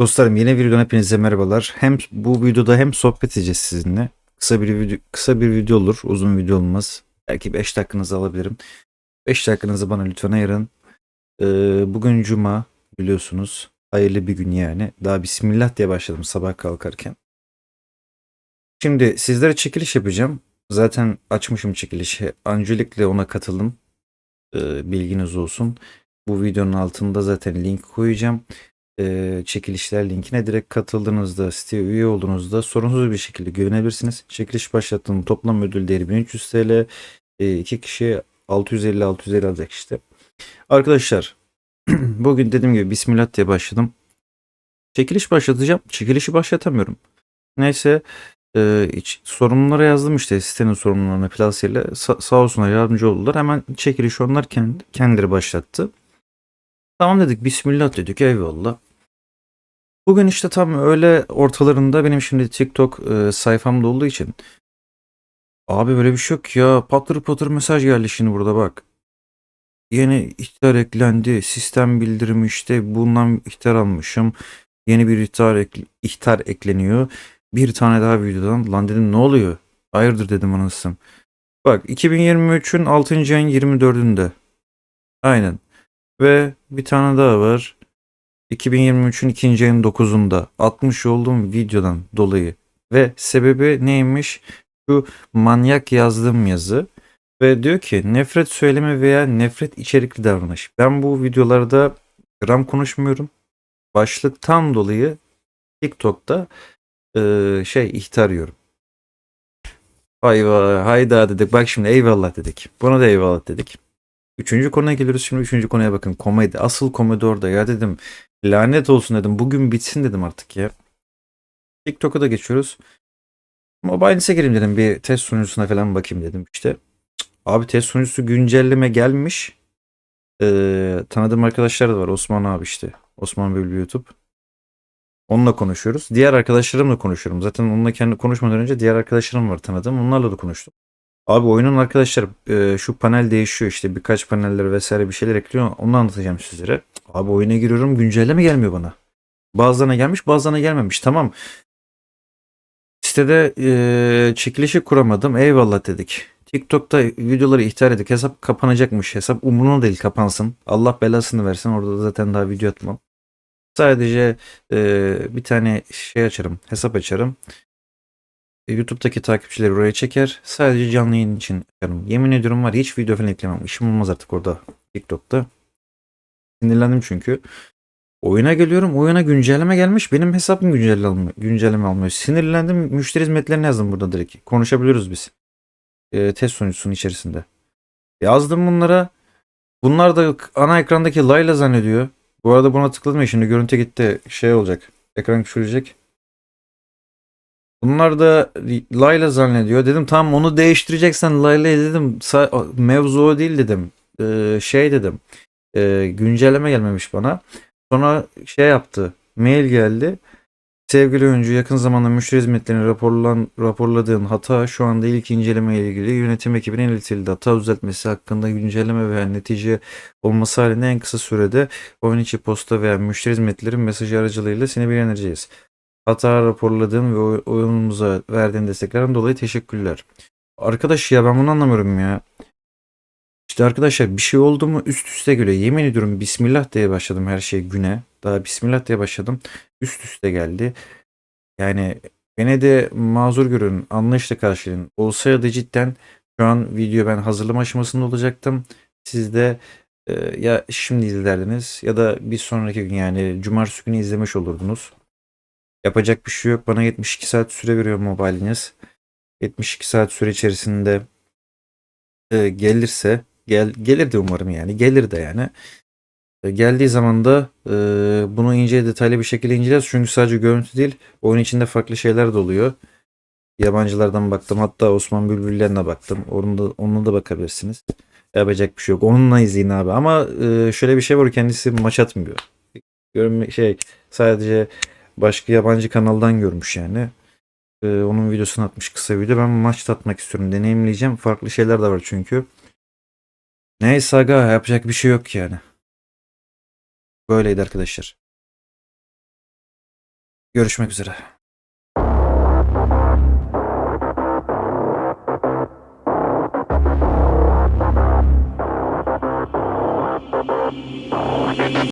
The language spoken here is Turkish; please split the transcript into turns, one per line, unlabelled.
Dostlarım yeni bir videodan hepinize merhabalar. Hem bu videoda hem sohbet edeceğiz sizinle. Kısa bir video, kısa bir video olur, uzun video olmaz. Belki 5 dakikanızı alabilirim. 5 dakikanızı bana lütfen ayırın. Ee, bugün cuma biliyorsunuz. Hayırlı bir gün yani. Daha bismillah diye başladım sabah kalkarken. Şimdi sizlere çekiliş yapacağım. Zaten açmışım çekilişi. Öncelikle ona katılın. Ee, bilginiz olsun. Bu videonun altında zaten link koyacağım e, çekilişler linkine direkt katıldığınızda, siteye üye olduğunuzda sorunsuz bir şekilde güvenebilirsiniz. Çekiliş başlattığım toplam ödül değeri 1300 TL. E, iki kişi 650-650 alacak işte. Arkadaşlar bugün dediğim gibi Bismillah diye başladım. Çekiliş başlatacağım. Çekilişi başlatamıyorum. Neyse e, iç, sorunlara yazdım işte sitenin sorunlarına Plasya'yla Sa- sağ olsunlar yardımcı oldular. Hemen çekilişi onlar kendi, kendileri başlattı. Tamam dedik Bismillah dedik eyvallah. Bugün işte tam öğle ortalarında benim şimdi TikTok e, sayfamda olduğu için abi böyle bir şey yok ya patır patır mesaj geldi şimdi burada bak. Yeni ihtar eklendi. Sistem bildirimi işte bundan ihtar almışım. Yeni bir ihtar, ek- ihtar ekleniyor. Bir tane daha videodan. Lan dedim ne oluyor? Hayırdır dedim anasım. Bak 2023'ün 6. ayın 24'ünde. Aynen. Ve bir tane daha var. 2023'ün 2. ayın 9'unda atmış olduğum videodan dolayı ve sebebi neymiş? Şu manyak yazdığım yazı ve diyor ki nefret söyleme veya nefret içerikli davranış. Ben bu videolarda gram konuşmuyorum. Başlıktan dolayı TikTok'ta eee, şey ihtar yiyorum. Hayva, hayda dedik. Bak şimdi eyvallah dedik. Buna da eyvallah dedik. Üçüncü konuya geliyoruz. Şimdi üçüncü konuya bakın. Komedi. Asıl komedi orada. Ya dedim lanet olsun dedim. Bugün bitsin dedim artık ya. TikTok'a da geçiyoruz. Mobile'se gireyim dedim. Bir test sunucusuna falan bakayım dedim. İşte abi test sunucusu güncelleme gelmiş. Ee, tanıdığım arkadaşlar da var. Osman abi işte. Osman Bülbül YouTube. Onunla konuşuyoruz. Diğer arkadaşlarımla konuşuyorum. Zaten onunla kendi konuşmadan önce diğer arkadaşlarım var tanıdığım. Onlarla da konuştum. Abi oyunun arkadaşlar e, şu panel değişiyor işte birkaç paneller vesaire bir şeyler ekliyor. Onu anlatacağım sizlere. Abi oyuna giriyorum güncelleme gelmiyor bana. Bazılarına gelmiş bazılarına gelmemiş. Tamam. Sitede e, çekilişi kuramadım. Eyvallah dedik. TikTok'ta videoları ihtar edik. Hesap kapanacakmış. Hesap umuruna değil kapansın. Allah belasını versin. Orada da zaten daha video atmam. Sadece e, bir tane şey açarım. Hesap açarım. YouTube'daki takipçileri oraya çeker. Sadece canlı yayın için açarım. Yemin ediyorum var hiç video falan eklemem. İşim olmaz artık orada TikTok'ta. Sinirlendim çünkü. Oyuna geliyorum. Oyuna güncelleme gelmiş. Benim hesabım güncelleme. Güncelleme almıyor. Sinirlendim. Müşteri hizmetlerini yazdım burada direkt. Konuşabiliyoruz biz. E, test sonucusunun içerisinde. Yazdım bunlara. Bunlar da ana ekrandaki Layla zannediyor. Bu arada buna tıkladım ya şimdi görüntü gitti. Şey olacak. Ekran küçülecek. Bunlar da Layla zannediyor. Dedim tamam onu değiştireceksen Layla'yı dedim. Mevzu o değil dedim. Ee, şey dedim. Ee, güncelleme gelmemiş bana. Sonra şey yaptı. Mail geldi. Sevgili oyuncu yakın zamanda müşteri hizmetlerini raporlan, raporladığın hata şu anda ilk inceleme ile ilgili yönetim ekibine iletildi. Hata düzeltmesi hakkında güncelleme veya netice olması halinde en kısa sürede oyun içi posta veya müşteri hizmetleri mesajı aracılığıyla seni bilgilendireceğiz. Hata raporladığın ve oy- oyunumuza verdiğin desteklerden dolayı teşekkürler. Arkadaş ya ben bunu anlamıyorum ya. İşte arkadaşlar bir şey oldu mu üst üste geliyor. Yemin ediyorum Bismillah diye başladım her şey güne. Daha Bismillah diye başladım. Üst üste geldi. Yani beni de mazur görün. Anlayışla karşılayın. Olsaydı cidden şu an video ben hazırlama aşamasında olacaktım. Siz de e, ya şimdi izlerdiniz ya da bir sonraki gün yani cumartesi günü izlemiş olurdunuz. Yapacak bir şey yok. Bana 72 saat süre veriyor mobiliniz. 72 saat süre içerisinde e, gelirse gel gelir de umarım yani gelir de yani. E, geldiği zaman da e, bunu ince detaylı bir şekilde inceleyeceğiz. Çünkü sadece görüntü değil oyun içinde farklı şeyler de oluyor. Yabancılardan baktım hatta Osman Bülbül'lerine baktım. Onu da, onunla da bakabilirsiniz. Yapacak bir şey yok. Onunla izleyin abi. Ama e, şöyle bir şey var kendisi maç atmıyor. Görünme şey sadece başka yabancı kanaldan görmüş yani. Ee, onun videosunu atmış kısa video. Ben maç da atmak istiyorum. Deneyimleyeceğim. Farklı şeyler de var çünkü. Neyse aga yapacak bir şey yok yani. Böyleydi arkadaşlar. Görüşmek üzere.